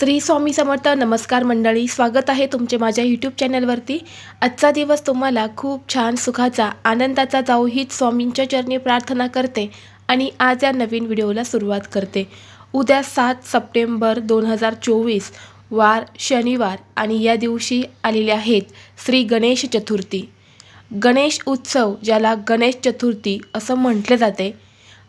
श्री स्वामी समर्थ नमस्कार मंडळी स्वागत आहे तुमचे माझ्या यूट्यूब चॅनलवरती आजचा दिवस तुम्हाला खूप छान सुखाचा आनंदाचा जाऊ हीच स्वामींच्या चरणी प्रार्थना करते आणि आज या नवीन व्हिडिओला सुरुवात करते. उद्या सात सप्टेंबर दोन हजार चोवीस वार शनिवार आणि या दिवशी आलेले आहेत श्री गणेश चतुर्थी. गणेश उत्सव ज्याला गणेश चतुर्थी असं म्हटले जाते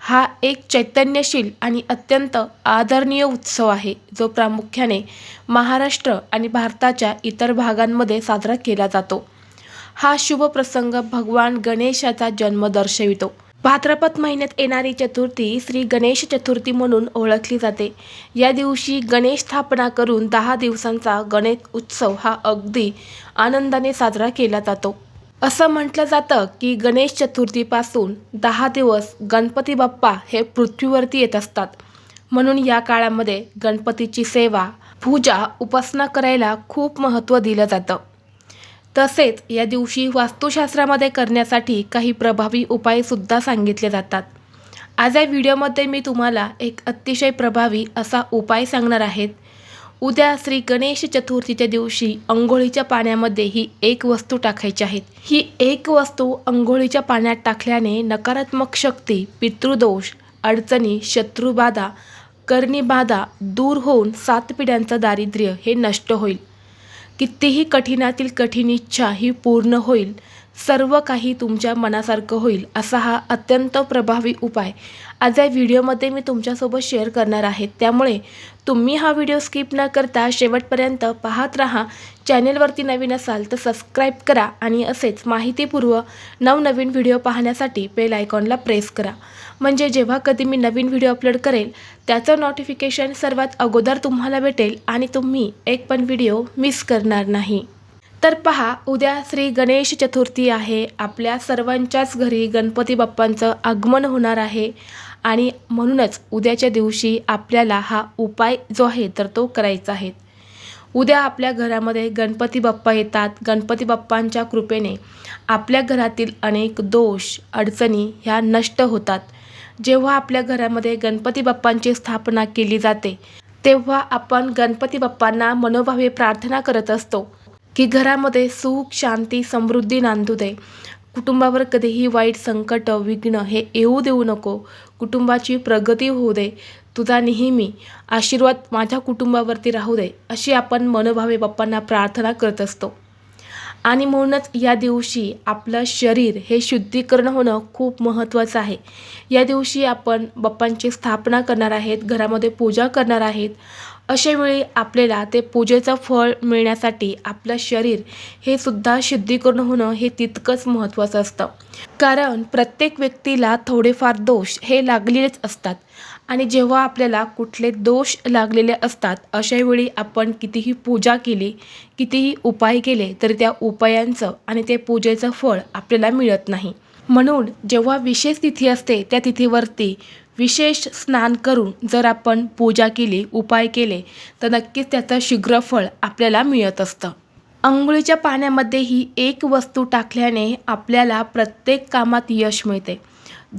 हा एक चैतन्यशील आणि अत्यंत आदरणीय उत्सव आहे जो प्रामुख्याने महाराष्ट्र आणि भारताच्या इतर भागांमध्ये साजरा केला जातो. हा शुभ प्रसंग भगवान गणेशाचा जन्म दर्शवितो. भाद्रपद महिन्यात येणारी चतुर्थी श्री गणेश चतुर्थी म्हणून ओळखली जाते. या दिवशी गणेश स्थापना करून दहा दिवसांचा गणेश उत्सव हा अगदी आनंदाने साजरा केला जातो. असं म्हटलं जातं की गणेश चतुर्थीपासून दहा दिवस गणपती बाप्पा हे पृथ्वीवरती येत असतात. म्हणून या काळामध्ये गणपतीची सेवा पूजा उपासना करायला खूप महत्त्व दिलं जातं. तसेच या दिवशी वास्तुशास्त्रामध्ये करण्यासाठी काही प्रभावी उपायसुद्धा सांगितले जातात. आज या व्हिडिओमध्ये मी तुम्हाला एक अतिशय प्रभावी असा उपाय सांगणार आहेत उद्या श्री गणेश चतुर्थीच्या दिवशी अंघोळीच्या पाण्यामध्ये ही एक वस्तू टाकायची आहेत ही एक वस्तू अंघोळीच्या पाण्यात टाकल्याने नकारात्मक शक्ती पितृदोष अडचणी शत्रुबाधा कर्णीबाधा दूर होऊन सात पिढ्यांचं दारिद्र्य हे नष्ट होईल. कितीही कठीणातील कठीण इच्छा ही पूर्ण होईल सर्व काही तुमच्या मनासारखं होईल असा हा अत्यंत प्रभावी उपाय. आज या व्हिडिओमध्ये मी तुमच्यासोबत शेअर करणार आहे. त्यामुळे तुम्ही हा व्हिडिओ स्किप न करता शेवटपर्यंत पाहत राहा. चॅनेलवरती नवीन असाल तर सबस्क्राईब करा आणि असेच माहितीपूर्व नवनवीन व्हिडिओ पाहण्यासाठी बेल आयकॉनला प्रेस करा. म्हणजे जेव्हा कधी मी नवीन व्हिडिओ अपलोड करेल त्याचं नोटिफिकेशन सर्वात अगोदर तुम्हाला भेटेल आणि तुम्ही एक पण व्हिडिओ मिस करणार नाही. तर पहा उद्या श्री गणेश चतुर्थी आहे. आपल्या सर्वांच्याच घरी गणपती बाप्पांचं आगमन होणार आहे. आणि म्हणूनच उद्याच्या दिवशी आपल्याला हा उपाय जो आहे तर तो करायचा आहे. उद्या आपल्या घरामध्ये गणपती बाप्पा येतात. गणपती बाप्पांच्या कृपेने आपल्या घरातील अनेक दोष अडचणी ह्या नष्ट होतात. जेव्हा आपल्या घरामध्ये गणपती बाप्पांची स्थापना केली जाते तेव्हा आपण गणपती बाप्पांना मनोभावे प्रार्थना करत असतो. की घरामध्ये सुख शांती समृद्धी नांदू दे. कुटुंबावर कधीही वाईट संकट विघ्न हे येऊ देऊ नको. कुटुंबाची प्रगती होऊ दे. तुझा नेहमी आशीर्वाद माझ्या कुटुंबावरती राहू दे अशी आपण मनोभावे बाप्पांना प्रार्थना करत असतो. आणि म्हणूनच या दिवशी आपलं शरीर हे शुद्धीकरण होणं खूप महत्त्वाचं आहे. या दिवशी आपण बाप्पांची स्थापना करणार आहेत घरामध्ये पूजा करणार आहेत. अशावेळी आपल्याला ते पूजेचं फळ मिळण्यासाठी आपलं शरीर हे सुद्धा शुद्धीकरण होणं हे तितकंच महत्त्वाचं असतं. कारण प्रत्येक व्यक्तीला थोडेफार दोष हे लागलेलेच असतात. आणि जेव्हा आपल्याला कुठले दोष लागलेले असतात अशावेळी आपण कितीही पूजा केली कितीही उपाय केले तरी त्या उपायांचं आणि ते पूजेचं फळ आपल्याला मिळत नाही. म्हणून जेव्हा विशेष तिथी असते त्या तिथीवरती विशेष स्नान करून जर आपण पूजा केली उपाय केले तर नक्कीच त्याचं शीघ्र फळ आपल्याला मिळत असतं. आंघोळीच्या पाण्यामध्ये ही एक वस्तू टाकल्याने आपल्याला प्रत्येक कामात यश मिळते.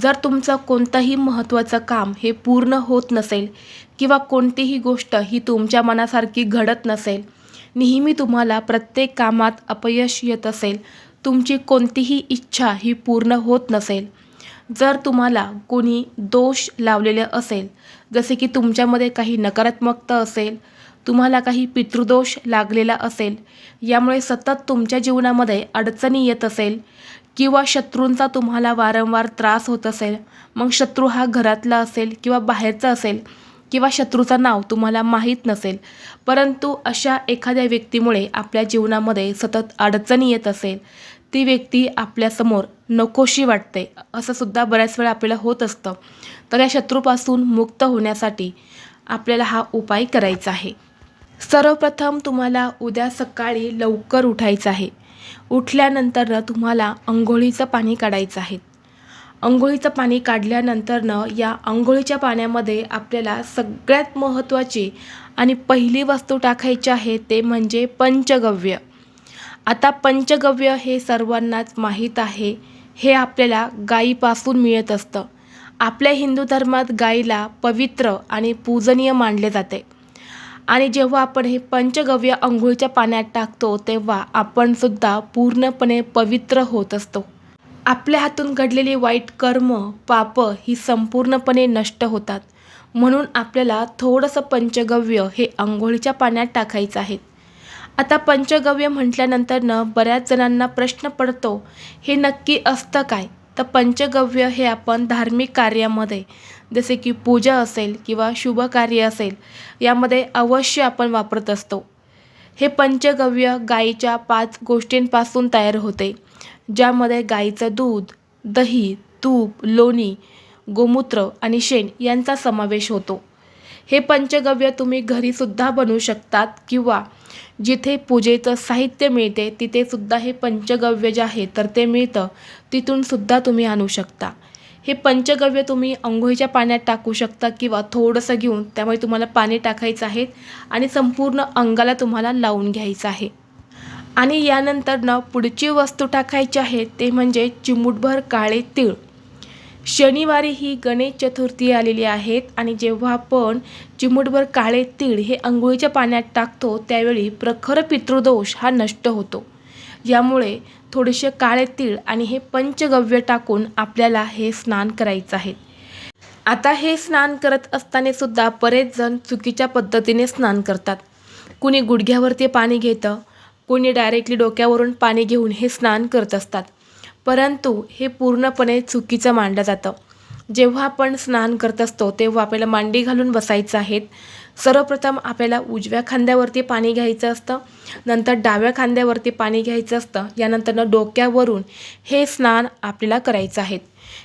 जर तुमचं कोणतंही महत्त्वाचं काम हे पूर्ण होत नसेल किंवा कोणतीही गोष्ट ही तुमच्या मनासारखी घडत नसेल नेहमी तुम्हाला प्रत्येक कामात अपयश येत असेल तुमची कोणतीही इच्छा ही पूर्ण होत नसेल जर तुम्हाला कोणी दोष लावलेले असेल जसे की तुमच्यामध्ये काही नकारात्मकता असेल तुम्हाला काही पितृदोष लागलेला असेल यामुळे सतत तुमच्या जीवनामध्ये अडचणी येत असेल किंवा शत्रूंचा तुम्हाला वारंवार त्रास होत असेल मग शत्रू हा घरातला असेल किंवा बाहेरचा असेल किंवा शत्रूचं नाव तुम्हाला माहीत नसेल परंतु अशा एखाद्या व्यक्तीमुळे आपल्या जीवनामध्ये सतत अडचणी येत असेल ती व्यक्ती आपल्यासमोर नकोशी वाटते असं सुद्धा बऱ्याच वेळा आपल्याला होत असतं. तर या शत्रूपासून मुक्त होण्यासाठी आपल्याला हा उपाय करायचा आहे. सर्वप्रथम तुम्हाला उद्या सकाळी लवकर उठायचं आहे. उठल्यानंतरनं तुम्हाला अंघोळीचं पाणी काढायचं आहे. अंघोळीचं पाणी काढल्यानंतरनं या अंघोळीच्या पाण्यामध्ये आपल्याला सगळ्यात महत्त्वाची आणि पहिली वस्तू टाकायची आहे ते म्हणजे पंचगव्य. आता पंचगव्य हे सर्वांनाच माहीत आहे. हे आपल्याला गायीपासून मिळत असतं. आपल्या हिंदू धर्मात गायीला पवित्र आणि पूजनीय मानले जाते. आणि जेव्हा आपण हे पंचगव्य अंघोळीच्या पाण्यात टाकतो तेव्हा आपण सुद्धा पूर्णपणे पवित्र होत असतो. आपल्या हातून घडलेली वाईट कर्म पाप ही संपूर्णपणे नष्ट होतात. म्हणून आपल्याला थोडंसं पंचगव्य हे अंघोळीच्या पाण्यात टाकायचं आहे. आता पंचगव्य म्हटल्यानंतरनं बऱ्याच जणांना प्रश्न पडतो हे नक्की असतं काय? तर पंचगव्य हे आपण धार्मिक कार्यामध्ये जसे की पूजा असेल किंवा शुभ कार्य असेल यामध्ये अवश्य आपण वापरत असतो. हे पंचगव्य गाईच्या पाच गोष्टींपासून तयार होते ज्यामध्ये गाईचं दूध दही तूप लोणी गोमूत्र आणि शेण यांचा समावेश होतो. हे पंचगव्य तुम्ही घरीसुद्धा बनवू शकतात. किंवा जिथे पूजेचं साहित्य मिळते तिथेसुद्धा हे पंचगव्य जे आहे तर ते मिळतं. तिथूनसुद्धा तुम्ही आणू शकता. हे पंचगव्य तुम्ही अंघोळीच्या पाण्यात टाकू शकता किंवा थोडंसं घेऊन त्यामुळे तुम्हाला पाणी टाकायचं आहे आणि संपूर्ण अंगाला तुम्हाला लावून घ्यायचं आहे. आणि यानंतर न पुढची वस्तू टाकायची आहे ते म्हणजे चिमूटभर काळे तीळ. शनिवारी ही गणेश चतुर्थी आलेली आहेत आणि जेव्हा आपण चिमूटभर काळे तीळ हे अंघोळीच्या पाण्यात टाकतो त्यावेळी प्रखर पितृदोष हा नष्ट होतो. यामुळे थोडेसे काळे तीळ आणि हे पंचगव्य टाकून आपल्याला हे स्नान करायचं आहे. आता हे स्नान करत असताना सुद्धा बरेच जण चुकीच्या पद्धतीने स्नान करतात. कुणी गुडघ्यावरती पाणी घेतं कुणी डायरेक्टली डोक्यावरून पाणी घेऊन हे स्नान करत असतात. परंतु हे पूर्णपणे चुकीचं मानलं जातं. जेव्हा आपण स्नान करत असतो तेव्हा आपल्याला मांडी घालून बसायचं आहेत सर्वप्रथम आपल्याला उजव्या खांद्यावरती पाणी घ्यायचं असतं नंतर डाव्या खांद्यावरती पाणी घ्यायचं असतं यानंतरनं डोक्यावरून हे स्नान आपल्याला करायचं आहे.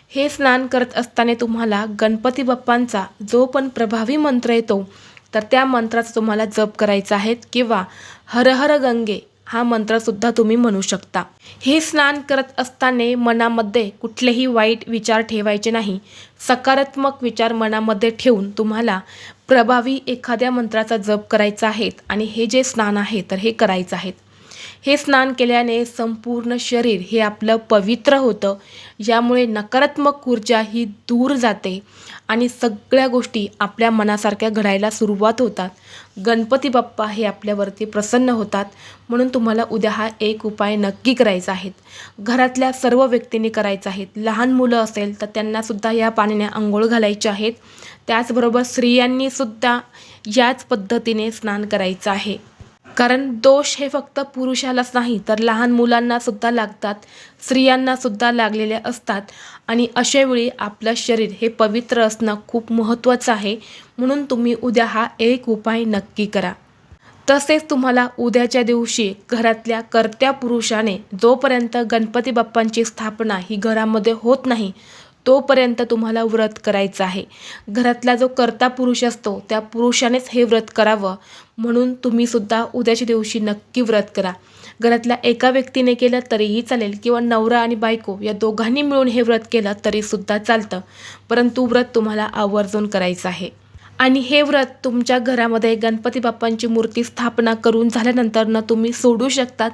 हे स्नान करत असताना तुम्हाला गणपती बाप्पांचा जो पण प्रभावी मंत्र येतो तर त्या मंत्राचा तुम्हाला जप करायचा आहे किंवा हर हर गंगे हा मंत्रसुद्धा तुम्ही म्हणू शकता. हे स्नान करत असताना मनामध्ये कुठलेही वाईट विचार ठेवायचे नाही. सकारात्मक विचार मनामध्ये ठेवून तुम्हाला प्रभावी एखाद्या मंत्राचा जप करायचा आहे आणि हे जे स्नान आहे तर हे करायचं आहे. हे स्नान केल्याने संपूर्ण शरीर हे आपलं पवित्र होतं. यामुळे नकारात्मक ऊर्जा ही दूर जाते आणि सगळ्या गोष्टी आपल्या मनासारख्या घडायला सुरुवात होतात. गणपती बाप्पा हे आपल्यावरती प्रसन्न होतात. म्हणून तुम्हाला उद्या हा एक उपाय नक्की करायचा आहे. घरातल्या सर्व व्यक्तींनी करायचा आहे. लहान मुलं असेल तर त्यांनासुद्धा या पाण्याने आंघोळ घालायचे आहेत त्याचबरोबर स्त्रियांनीसुद्धा याच पद्धतीने स्नान करायचं आहे. कारण दोष हे फक्त पुरुषालाच नाही तर लहान मुलांना सुद्धा लागतात स्त्रियांना सुद्धा लागलेले असतात. आणि अशावेळी आपलं शरीर हे पवित्र असणं खूप महत्त्वाचं आहे. म्हणून तुम्ही उद्या हा एक उपाय नक्की करा. तसेच तुम्हाला उद्याच्या दिवशी घरातल्या कर्त्या पुरुषाने जोपर्यंत गणपती बाप्पांची स्थापना ही घरामध्ये होत नाही तोपर्यंत तुम्हाला व्रत करायचं आहे. घरातला जो कर्ता पुरुष असतो त्या पुरुषानेच हे व्रत करावं. म्हणून तुम्हीसुद्धा उद्याच्या दिवशी नक्की व्रत करा. घरातल्या एका व्यक्तीने केलं तरीही चालेल किंवा नवरा आणि बायको या दोघांनी मिळून हे व्रत केलं तरीसुद्धा चालतं. परंतु व्रत तुम्हाला आवर्जून करायचं आहे. आणि हे व्रत तुमच्या घरामध्ये गणपती बाप्पांची मूर्ती स्थापना करून झाल्यानंतर न तुम्ही सोडू शकतात.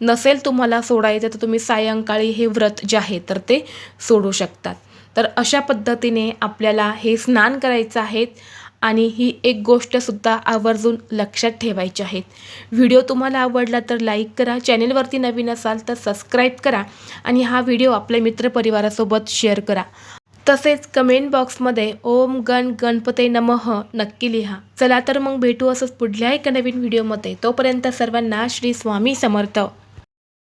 नसेल तुम्हाला सोडायचं तर तुम्ही सायंकाळी हे व्रत जे आहे तर ते सोडू शकतात. तर अशा पद्धतीने आपल्याला हे स्नान करायचं आहे आणि ही एक गोष्टसुद्धा आवर्जून लक्षात ठेवायची आहेत व्हिडिओ तुम्हाला आवडला तर लाईक करा चॅनेलवरती नवीन असाल तर सबस्क्राईब करा आणि हा व्हिडिओ आपल्या मित्रपरिवारासोबत शेअर करा. तसेच कमेंट बॉक्समध्ये ओम गण गणपते नमः नक्की लिहा. चला तर मग भेटू असंच पुढल्या एका नवीन व्हिडिओमध्ये. तोपर्यंत सर्वांना श्री स्वामी समर्थ.